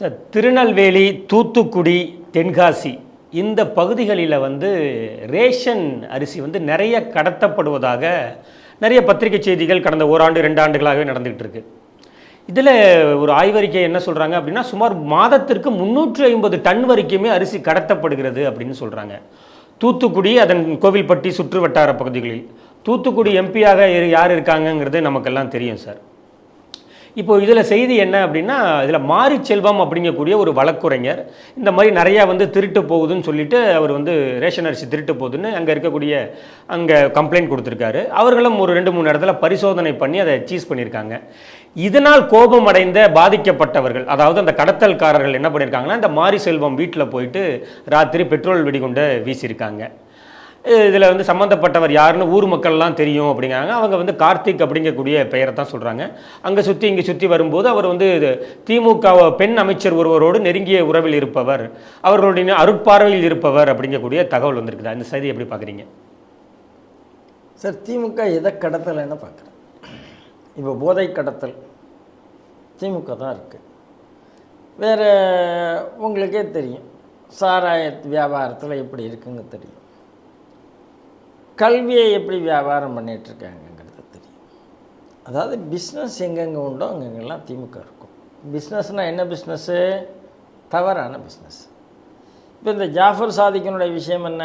Sir Tirunelveli Thoothukudi Tenkasi இந்த பகுதிகளில் வந்து ரேஷன் அரிசி வந்து நிறைய கடத்தப்படுவதாக நிறைய பத்திரிகை செய்திகள் கடந்த ஓராண்டு ரெண்டு ஆண்டுகளாகவே நடந்துகிட்டு இருக்கு. இதில் ஒரு ஆய்வறிக்கை என்ன சொல்கிறாங்க அப்படின்னா சுமார் மாதத்திற்கு முந்நூற்றி ஐம்பது டன் வரைக்குமே அரிசி கடத்தப்படுகிறது அப்படின்னு சொல்கிறாங்க தூத்துக்குடி அதன் கோவில்பட்டி சுற்று வட்டார பகுதிகளில். தூத்துக்குடி எம்பியாக யார் இருக்காங்கங்கிறது நமக்கெல்லாம் தெரியும் சார். இப்போ இதில் செய்தி என்ன அப்படின்னா இதில் மாரி செல்வம் அப்படிங்கக்கூடிய ஒரு வழக்குரைஞர் இந்த மாதிரி நிறையா வந்து திருட்டு போகுதுன்னு சொல்லிட்டு அவர் வந்து ரேஷன் அரிசி திருட்டு போகுதுன்னு அங்கே இருக்கக்கூடிய அங்கே கம்ப்ளைண்ட் கொடுத்துருக்காரு. அவர்களும் ஒரு ரெண்டு மூணு இடத்துல பரிசோதனை பண்ணி அதை சீஸ் பண்ணியிருக்காங்க. இதனால் கோபம் அடைந்த பாதிக்கப்பட்டவர்கள் அதாவது அந்த கடத்தல்காரர்கள் என்ன பண்ணியிருக்காங்கன்னா இந்த மாரி செல்வம் வீட்டில் போயிட்டு ராத்திரி பெட்ரோல் வெடிகுண்டை வீசியிருக்காங்க. இதில் வந்து சம்மந்தப்பட்டவர் யாருன்னு ஊர் மக்கள்லாம் தெரியும் அப்படிங்கிறாங்க. அவங்க வந்து கார்த்திக் அப்படிங்கக்கூடிய பெயரை தான் சொல்கிறாங்க அங்கே சுற்றி இங்கே சுற்றி வரும்போது அவர் வந்து இது திமுக பெண் அமைச்சர் ஒருவரோடு நெருங்கிய உறவில் இருப்பவர் அவர்களுடைய அருட்பார்வையில் இருப்பவர் அப்படிங்கக்கூடிய தகவல் வந்திருக்குதா. இந்த செய்தி எப்படி பார்க்குறீங்க? சார் திமுக எதை கடத்தலைன்னு பார்க்குறேன். இப்போ போதை கடத்தல் திமுக தான் இருக்குது வேறு உங்களுக்கே தெரியும். சாராய வியாபாரத்தில் எப்படி இருக்குங்க தெரியும். கல்வியை எப்படி வியாபாரம் பண்ணிகிட்ருக்காங்கங்கிறது தெரியும். அதாவது பிஸ்னஸ் எங்கெங்கே உண்டோ அங்கங்கெல்லாம் திமுக இருக்கும். பிஸ்னஸ்னால் என்ன பிஸ்னஸ்ஸு தவறான பிஸ்னஸ் இப்போ இந்த ஜாஃபர் சாதிக்கனுடைய விஷயம் என்ன?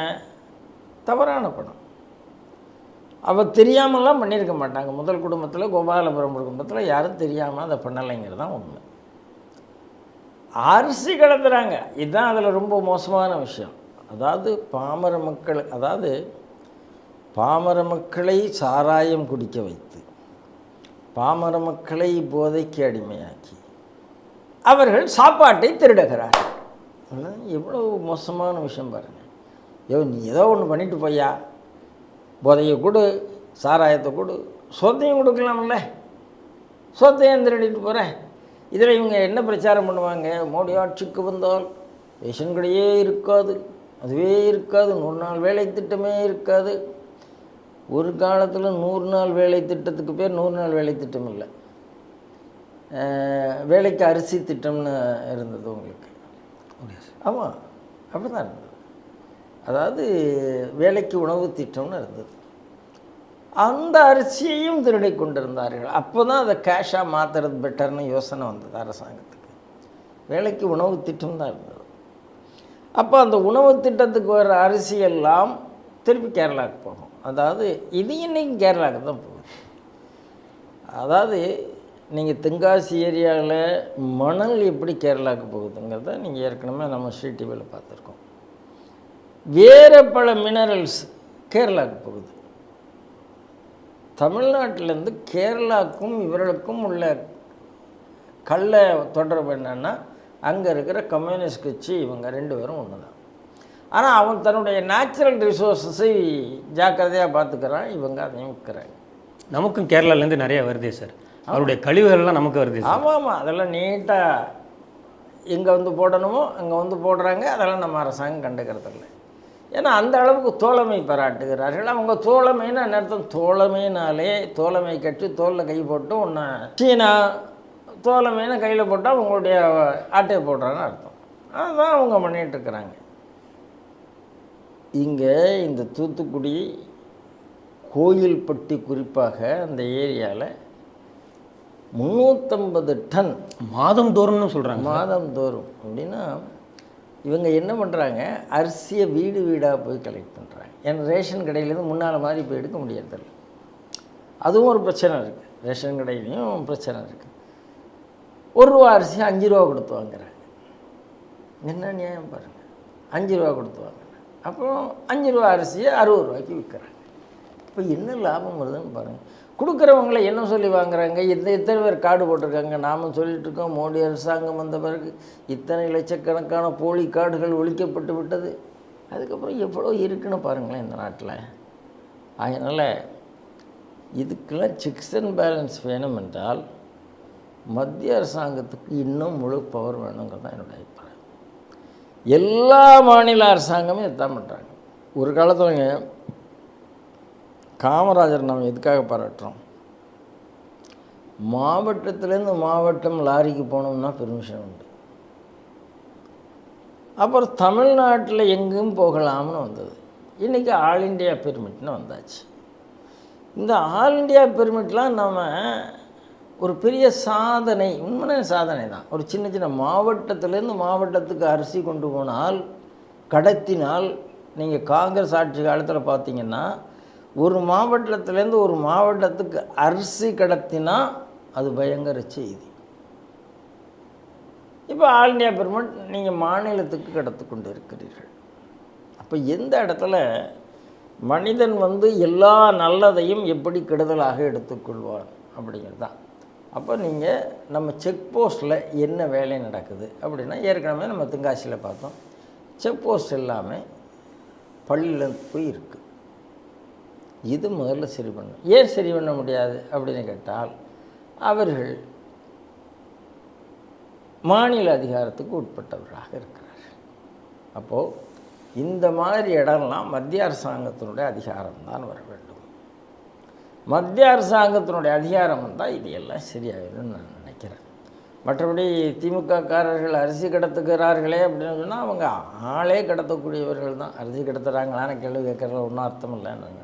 தவறான படம் அவள் தெரியாமலாம் பண்ணியிருக்க மாட்டாங்க. முதல் குடும்பத்தில் கோபாலபுரம் குடும்பத்தில் யாரும் தெரியாமல் அதை பண்ணலைங்கிறது தான் உண்மை. அரிசி கடத்துகிறாங்க இதுதான் அதில் ரொம்ப மோசமான விஷயம். அதாவது பாமர மக்கள் அதாவது பாமர மக்களை சாராயம் குடிக்க வைத்து பாமர மக்களை போதைக்கு அடிமையாக்கி அவர்கள் சாப்பாட்டை திருடுகிறார்கள். எவ்வளோ மோசமான விஷயம் பாருங்கள் யோ நீ ஏதோ ஒன்று பண்ணிட்டு போய்யா. போதையை கொடு சாராயத்தை கொடு சொத்தையும் கொடுக்கலாம்ல. சொத்தையும் திருடிட்டு போகிறேன் இதில் இவங்க என்ன பிரச்சாரம் பண்ணுவாங்க? மோடி ஆட்சிக்கு வந்தால் ரேஷன் கடையே இருக்காது அதுவே இருக்காது நூறு நாள் வேலை திட்டமே இருக்காது. ஒரு காலத்தில் நூறு நாள் வேலை திட்டத்துக்கு பேர் நூறு நாள் வேலை திட்டம் இல்லை. வேலைக்கு அரிசி திட்டம்னு இருந்தது உங்களுக்கு. ஆமாம் அப்படி தான் இருந்தது. அதாவது வேலைக்கு உணவு திட்டம்னு இருந்தது. அந்த அரிசியையும் திருடி கொண்டிருந்தார்கள். அப்போ தான் அதை கேஷாக மாற்றுறது பெட்டர்னு யோசனை வந்தது அரசாங்கத்துக்கு. வேலைக்கு உணவு திட்டம் தான் இருந்தது. அப்போ அந்த உணவு திட்டத்துக்கு வர அரிசி எல்லாம் திருப்பி கேரளாவுக்கு போகும். அதாவது இது இன்னைக்கு கேரளாவுக்கு தான் போகுது. அதாவது நீங்கள் தென்காசி ஏரியாவில் மணல் எப்படி கேரளாவுக்கு போகுதுங்கிறத நீங்கள் ஏற்கனவே நம்ம ஸ்ரீ டிவியில் பார்த்துருக்கோம். வேறு பல மினரல்ஸ் கேரளாவுக்கு போகுது. தமிழ்நாட்டிலேருந்து கேரளாவுக்கும் இவர்களுக்கும் உள்ள கள்ள தொடர்பு என்னென்னா அங்கே இருக்கிற கம்யூனிஸ்ட் கட்சி இவங்க ரெண்டு பேரும் ஒன்று தான் ஆனால் அவன் தன்னுடைய நேச்சுரல் ரிசோர்ஸஸை ஜாக்கிரதையாக பார்த்துக்கிறான். இவங்க அதையும் விற்கிறாங்க. நமக்கும் கேரளாலேருந்து நிறைய வருதே சார். அவருடைய கழிவுகள்லாம் நமக்கு வருது ஆமாம் ஆமாம் அதெல்லாம் நீட்டாக எங்கே வந்து போடணுமோ அங்கே வந்து போடுறாங்க. அதெல்லாம் நம்ம அரசாங்கம் கண்டுக்கிறதில்ல. ஏன்னா அந்த அளவுக்கு தோழமை பாராட்டுகிறார்கள். அவங்க தோழமைன்னு அர்த்தம்? தோழமைனாலே தோழமை கட்சி தோளில் கை போட்டு ஒன்று சீனா தோழமைன்னு கையில் போட்டால் அவங்களுடைய ஆட்டையை போடுறாங்கன்னு அர்த்தம். அதுதான் அவங்க பண்ணிகிட்டு இருக்கிறாங்க. இங்கே இந்த தூத்துக்குடி கோயில்பட்டி குறிப்பாக அந்த ஏரியாவில் முந்நூற்றம்பது டன் மாதம் தோறும்னு சொல்கிறாங்க மாதம் தோறும் அப்படின்னா இவங்க என்ன பண்ணுறாங்க அரிசியை வீடு வீடாக போய் கலெக்ட் பண்ணுறாங்க ஏன்னா ரேஷன் கடையிலேருந்து முன்னால் மாதிரி இப்போ எடுக்க முடியறதில்ல. அதுவும் ஒரு பிரச்சனை இருக்குது ரேஷன் கடையிலையும் பிரச்சனை இருக்குது ஒரு ரூபா அரிசி அஞ்சு ரூபா கொடுத்து வாங்குறாங்க. என்ன நியாயம் பாருங்கள் அஞ்சு ரூபா கொடுத்து வாங்குறாங்க. அப்புறம் அஞ்சு ரூபா அரிசியை அறுபது ரூபாய்க்கு விற்கிறாங்க. இப்போ என்ன லாபம் வருதுன்னு பாருங்கள் கொடுக்குறவங்கள என்ன சொல்லி வாங்குறாங்க? இந்த எத்தனை பேர் கார்டு போட்டிருக்காங்க? நாமும் சொல்லிட்டு இருக்கோம் மோடி அரசாங்கம் வந்த பிறகு இத்தனை லட்சக்கணக்கான போலி கார்டுகள் ஒழிக்கப்பட்டு விட்டது. அதுக்கப்புறம் எவ்வளோ இருக்குன்னு பாருங்களேன் இந்த நாட்டில். அதனால் இதுக்கெல்லாம் செக்ஸ் அண்ட் பேலன்ஸ் வேணும் என்றால் மத்திய அரசாங்கத்துக்கு இன்னும் முழு பவர் வேணுங்கிறது தான் என்னோட எல்லா மாநில அரசாங்கமும் இதுதான் பண்ணுறாங்க ஒரு காலத்துலங்க காமராஜர் நம்ம எதுக்காக பாராட்டுறோம்? மாவட்டத்துலேருந்து மாவட்டம் லாரிக்கு போனோம்னா பெர்மிஷன் உண்டு. அப்புறம் தமிழ்நாட்டில் எங்கும் போகலாம்னு வந்தது. இன்றைக்கி ஆல் இண்டியா பெர்மிட்னு வந்தாச்சு. இந்த ஆல் இண்டியா பெர்மிட்லாம் நம்ம ஒரு பெரிய சாதனை உண்மையான சாதனை தான் ஒரு சின்ன சின்ன மாவட்டத்திலேருந்து மாவட்டத்துக்கு அரிசி கொண்டு போனால் கடத்தினால் நீங்கள் காங்கிரஸ் ஆட்சி காலத்தில் பார்த்தீங்கன்னா ஒரு மாவட்டத்திலேருந்து ஒரு மாவட்டத்துக்கு அரிசி கடத்தினா அது பயங்கர செய்தி. இப்போ ஆல் இண்டியா பெர்மெண்ட் நீங்கள் மாநிலத்துக்கு கடத்து கொண்டு இருக்கிறீர்கள் அப்போ எந்த இடத்துல மனிதன் வந்து எல்லா நல்லதையும் எப்படி கெடுதலாக எடுத்துக்கொள்வான் அப்படிங்கிறது தான் அப்போ நீங்கள் நம்ம செக் போஸ்ட்டில் என்ன வேலை நடக்குது அப்படின்னா ஏற்கனவே நம்ம தென்காசியில் பார்த்தோம். செக் போஸ்ட் எல்லாமே பள்ளியில் போய் இருக்குது இது முதல்ல சரி பண்ணும் ஏன் சரி பண்ண முடியாது அப்படின்னு கேட்டால் அவர்கள் மாநில அதிகாரத்துக்கு உட்பட்டவராக இருக்கிறார்கள். அப்போது இந்த மாதிரி இடம்லாம் மத்திய அரசாங்கத்தினுடைய அதிகாரம் தான் வர வேண்டும். மத்திய அரசாங்கத்தினுடைய அதிகாரம் வந்தால் இது எல்லாம் சரியாகிடும் நான் நினைக்கிறேன். மற்றபடி திமுககாரர்கள் அரிசி கடத்துகிறார்களே அப்படின்னு சொன்னால் அவங்க ஆளே கடத்தக்கூடியவர்கள் தான். அரிசி கடத்துகிறாங்களான்னு கேள்வி கேட்குறதுல ஒன்றும் அர்த்தம் இல்லைன்னு நான்